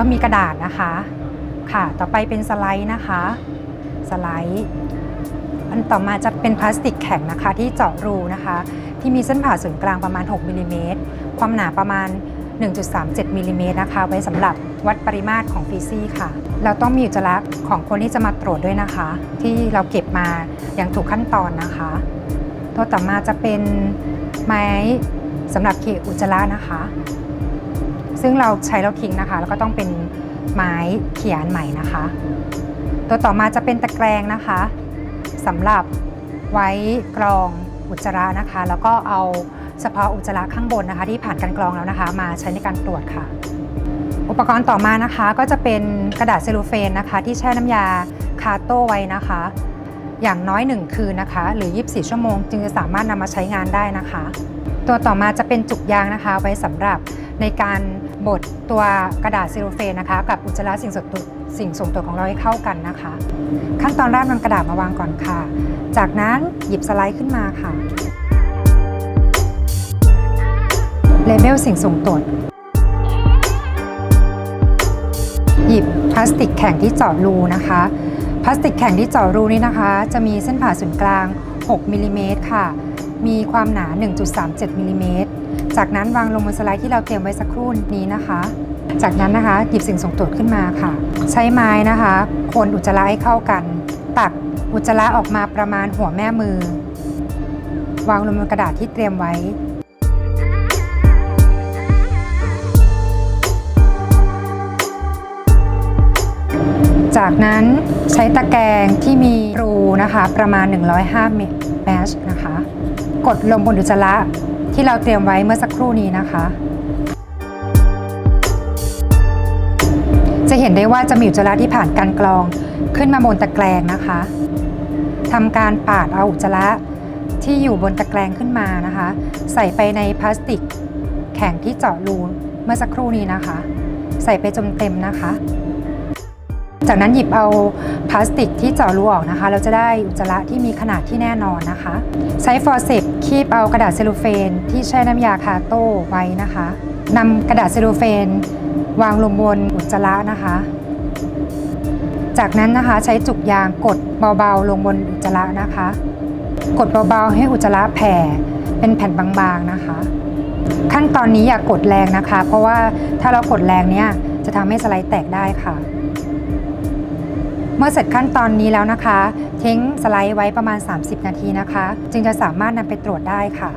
ก็มีกระดาษนะคะ ค่ะ ต่อไปเป็นสไลด์นะคะ สไลด์อันต่อมาจะเป็นพลาสติกแข็งนะคะ ที่เจาะรูนะคะ ที่มีเส้นผ่าศูนย์กลางประมาณ 6มิลลิเมตรความหนาประมาณ 1.37มิลลิเมตรนะคะ ไว้สำหรับวัดปริมาตรของฟีซี่ค่ะ เราต้องมีอุจจาระของคนที่จะมาตรวจด้วยนะคะ ที่เราเก็บมาอย่างถูกขั้นตอนนะคะ ตัวต่อมาจะเป็นไม้สำหรับเขี่ยอุจจาระนะคะ ซึ่งเราใช้แล้วทิ้งนะคะ แล้วก็ต้องเป็นไม้เขียนใหม่นะคะ ตัวต่อมาจะเป็นตะแกรงนะคะสำหรับไว้กรองอุจจาระนะคะ แล้วก็เอาเฉพาะอุจจาระข้างบนนะคะ ที่ผ่านการกรองแล้วนะคะ มาใช้ในการตรวจค่ะ อุปกรณ์ต่อมานะคะ ก็จะเป็นกระดาษเซลลูเฟนนะคะ ที่แช่น้ำยาคาโต้ไว้นะคะ อย่างน้อย 1 คืนนะคะ หรือ 24 ชั่วโมง จึงจะสามารถนำมาใช้งานได้นะคะ ตัวต่อมาจะเป็นจุกยางนะคะ ไว้สำหรับในการบดตัวกระดาษซลลูเฟนนะคะ กับอุจจาระสิ่งสกปรกสิ่งส่งตัวของเราให้เข้ากันนะคะ ขั้นตอนแรกนำกระดาษมาวางก่อนค่ะ จากนั้นหยิบสไลด์ขึ้นมาค่ะเลเบลสิ่งส่งตรวจหยิบพลาสติกแข็งที่เจาะรูนะคะ ลาสติกแข็งที่เจาะรูนี้นะคะ จะมีเส้นผ่าศูนย์กลาง 6มิลลิเมตรค่ะ มีความหนา 1.37มิลลิเมตรจากนั้นวางลงบนสไลด์ที่เราเตรียมไว้สักครู่นี้นะคะ จากนั้นนะคะหยิบสิ่งส่งตรวจขึ้นมาค่ะ ใช้ไม้นะคะคนอุจจาระให้เข้ากัน ตักอุจจาระออกมาประมาณหัวแม่มือ วางลงบนกระดาษที่เตรียมไว้ จากนั้นใช้ตะแกรงที่มีรูนะคะประมาณ 105เมชนะคะ กดลงบนอุจจาระที่เราเตรียมไว้เมื่อสักครู่นี้นะคะ จะเห็นได้ว่าจะมีอุจจาระที่ผ่านการกรองขึ้นมาบนตะแกรงนะคะทำการปาดเอาอุจจาระที่อยู่บนตะแกรงขึ้นมานะคะ ใส่ไปในพลาสติกแข็งที่เจาะรูเมื่อสักครู่นี้นะคะ ใส่ไปจนเต็มนะคะ จากนั้นหยิบเอาพลาสติกที่เจาะรูออกนะคะ เราจะได้อุจจาระที่มีขนาดที่แน่นอนนะคะ ใช้ฟอร์เซปคีบเอากระดาษเซลลูเฟน ที่แช่น้ำยาคาโต้ไว้นะคะนำกระดาษเซลลูเฟน วางลงบนอุจจาระนะคะ จากนั้นนะคะใช้จุกยางกดเบาๆ ลงบนอุจจาระนะคะ กดเบาๆ ให้อุจจาระแผ่เป็นแผ่นบางๆนะคะ ขั้นตอนนี้อย่ากกดแรงนะคะ เพราะว่าถ้าเรากดแรงเนี้ยจะทำให้สไลด์แตกได้ค่ะ เมื่อเสร็จขั้นตอนนี้แล้วนะคะ ทิ้งสไลด์ไว้ประมาณ 30 นาทีนะคะ จึงจะสามารถนำไปตรวจได้ค่ะ